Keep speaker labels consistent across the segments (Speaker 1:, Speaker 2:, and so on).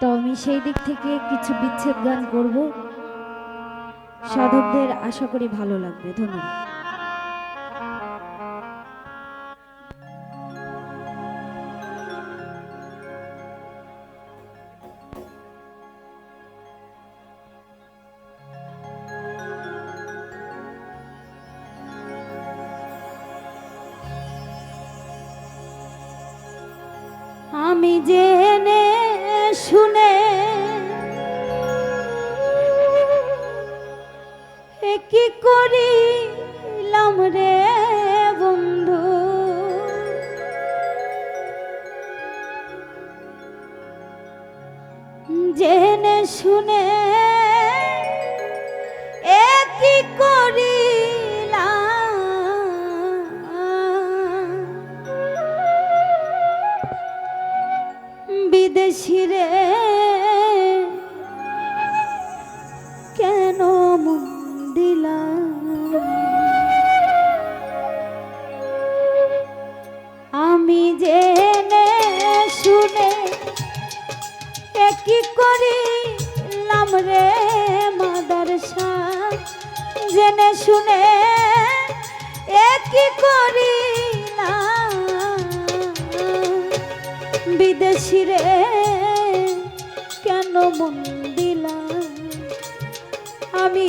Speaker 1: তো আমি সেই দিক থেকে কিছু বিচ্ছেদ গান করব। সাধকদের আশা করি ভালো লাগবে। ধন্যবাদ। আমি জেনে শুনে কি করিলাম রে বন্ধু? জেনে শুনে আমি জেনে শুনে কি করিলাম রে মাদারসা জেনে শুনে কি করিলাম? বিদেশি রে, কেন মন আমি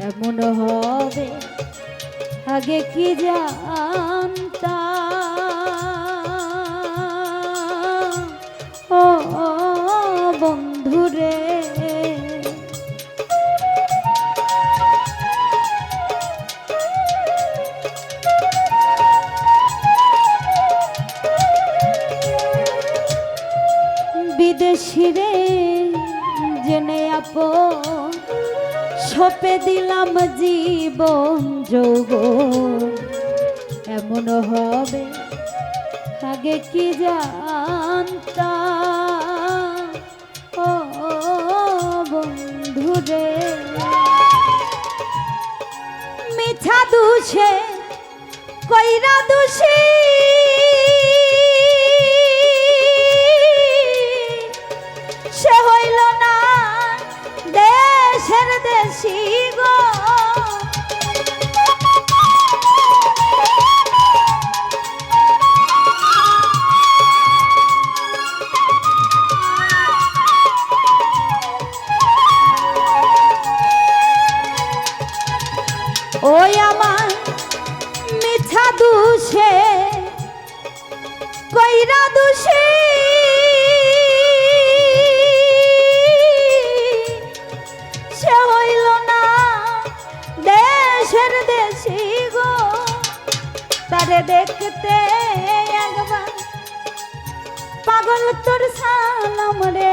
Speaker 1: এমন হবে? আগে কি জানতা ও বন্ধুরে বিদেশি রে জেনে আপ সপে দিলাম জীবন যৌব এমন হবে, আগে কি জানতা ও বন্ধু রে, মিঠা দুষে, কইরা দুষী। দেশি গো। তারে দেখতে একবার। পাগল তোর সালাম রে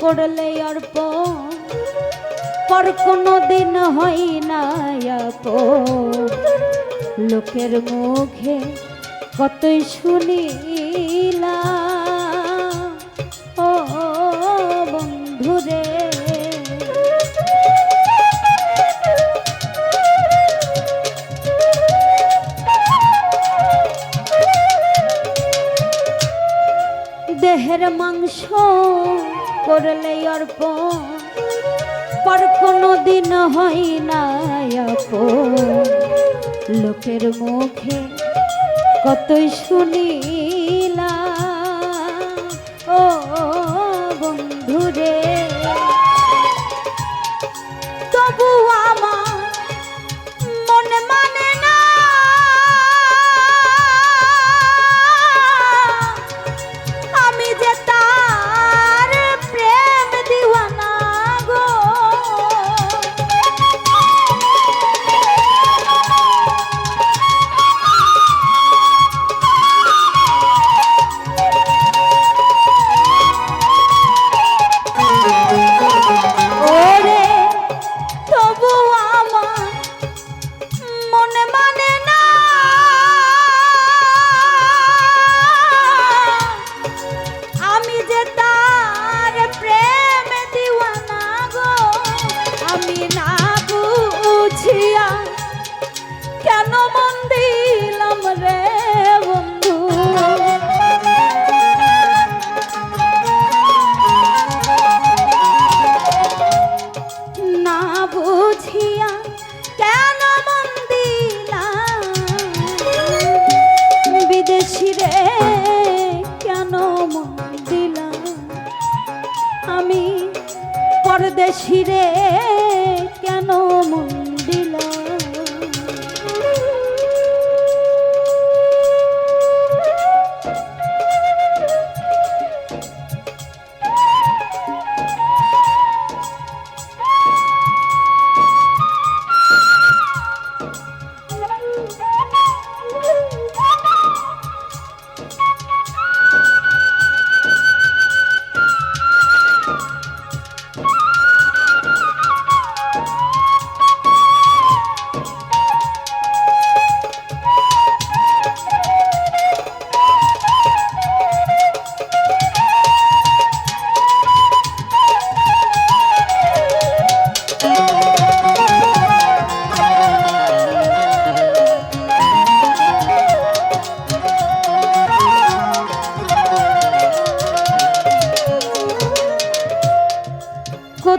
Speaker 1: করলে অর্প পর কোনো দিন হয় না। লোকের মুখে কতই শুনিলা ও বন্ধুরে দেহের মাংস করলে অর্প পর কোনো দিন হয় না। লোকের মুখে কতই শুনিলা ও বন্ধুরে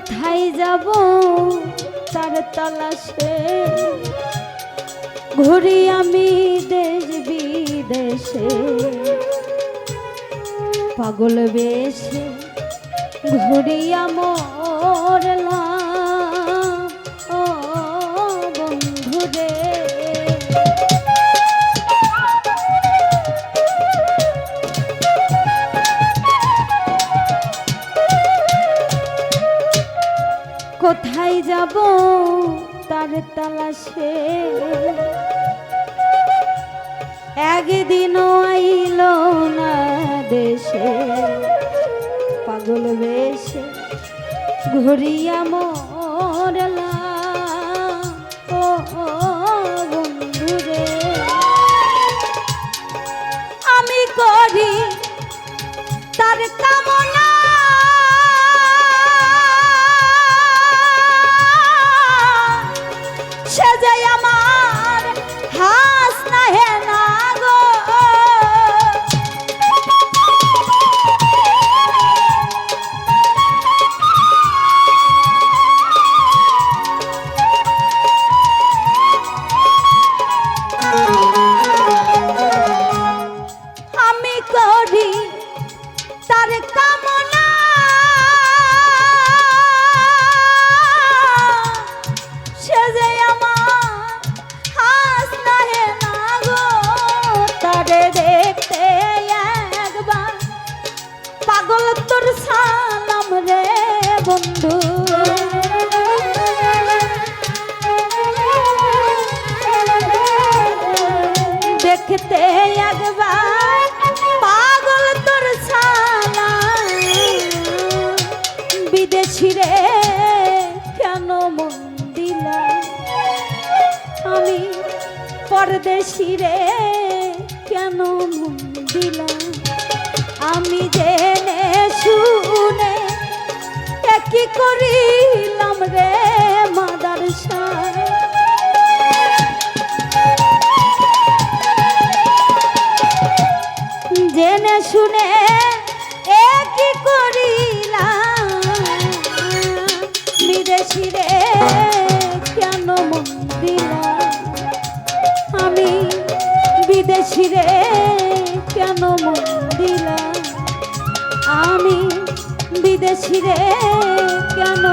Speaker 1: কোথায় যাব? তার তলাশে ঘুরি আমি দেশ বিদেশে। পাগল বেশে ঘুরিয়া মরলাম তার তালাশে। একদিনও আইল না দেশে। পাগল বেশে ঘুরিয়া মরলা। ও বন্ধুরে, আমি করি তার কামনা তার কামনা আমি জেনে শুনে কি করিলাম রে মাদার জেনে শুনে কি করিলাম। বিদেশি রে, কেন মন দিলাম? আমি বিদেশি রে বিদেশি রে কেন